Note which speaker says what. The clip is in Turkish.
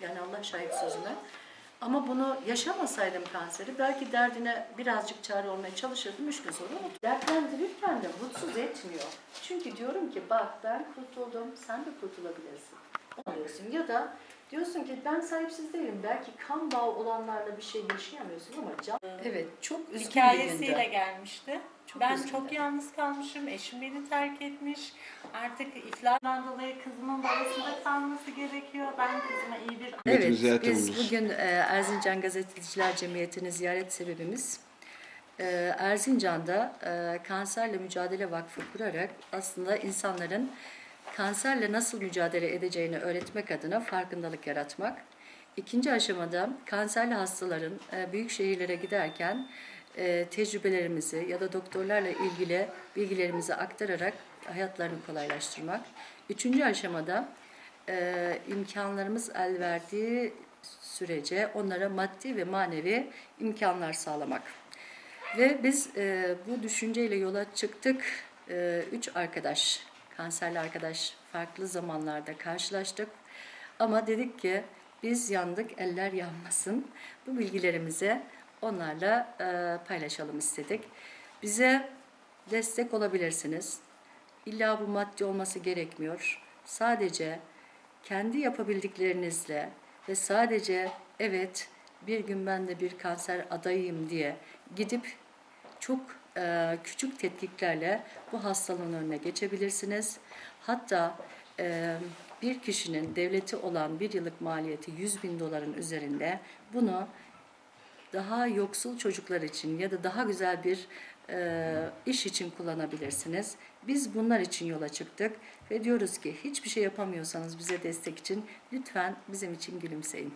Speaker 1: Yani Allah şahit sözüne. Ama bunu yaşamasaydım kanseri belki derdine birazcık çare olmaya çalışırdım. Üç gün sonra Dertlendirirken de mutsuz etmiyor. Çünkü diyorum ki bak ben kurtuldum, sen de kurtulabilirsin. Oluyorsun ya da diyorsun ki ben sahipsiz değilim. Belki kan bağı olanlarla bir şey yaşayamıyorsun ama can... Evet çok üzgün
Speaker 2: Hikayesiyle gelmişti.
Speaker 1: Çok
Speaker 2: ben
Speaker 1: üzüldüm.
Speaker 2: çok yalnız kalmışım. Eşim beni terk etmiş. Artık iflasdan dolayı kızımın babasında kalması gerekiyor. Ben bir
Speaker 1: Evet,
Speaker 3: Hürmetini ziyaret
Speaker 1: biz
Speaker 3: bulunuz.
Speaker 1: bugün e, Erzincan Gazeteciler Cemiyeti'ni ziyaret sebebimiz e, Erzincan'da e, Kanserle Mücadele Vakfı kurarak aslında insanların kanserle nasıl mücadele edeceğini öğretmek adına farkındalık yaratmak. İkinci aşamada kanserli hastaların büyük şehirlere giderken tecrübelerimizi ya da doktorlarla ilgili bilgilerimizi aktararak hayatlarını kolaylaştırmak. Üçüncü aşamada e, imkanlarımız el verdiği sürece onlara maddi ve manevi imkanlar sağlamak. Ve biz e, bu düşünceyle yola çıktık. E, üç arkadaş, kanserli arkadaş farklı zamanlarda karşılaştık. Ama dedik ki biz yandık, eller yanmasın. Bu bilgilerimizi onlarla e, paylaşalım istedik. Bize destek olabilirsiniz. İlla bu maddi olması gerekmiyor. Sadece kendi yapabildiklerinizle ve sadece evet bir gün ben de bir kanser adayıyım diye gidip çok e, küçük tetkiklerle bu hastalığın önüne geçebilirsiniz. Hatta e, bir kişinin devleti olan bir yıllık maliyeti 100 bin doların üzerinde bunu daha yoksul çocuklar için ya da daha güzel bir iş için kullanabilirsiniz. Biz bunlar için yola çıktık ve diyoruz ki hiçbir şey yapamıyorsanız bize destek için lütfen bizim için gülümseyin.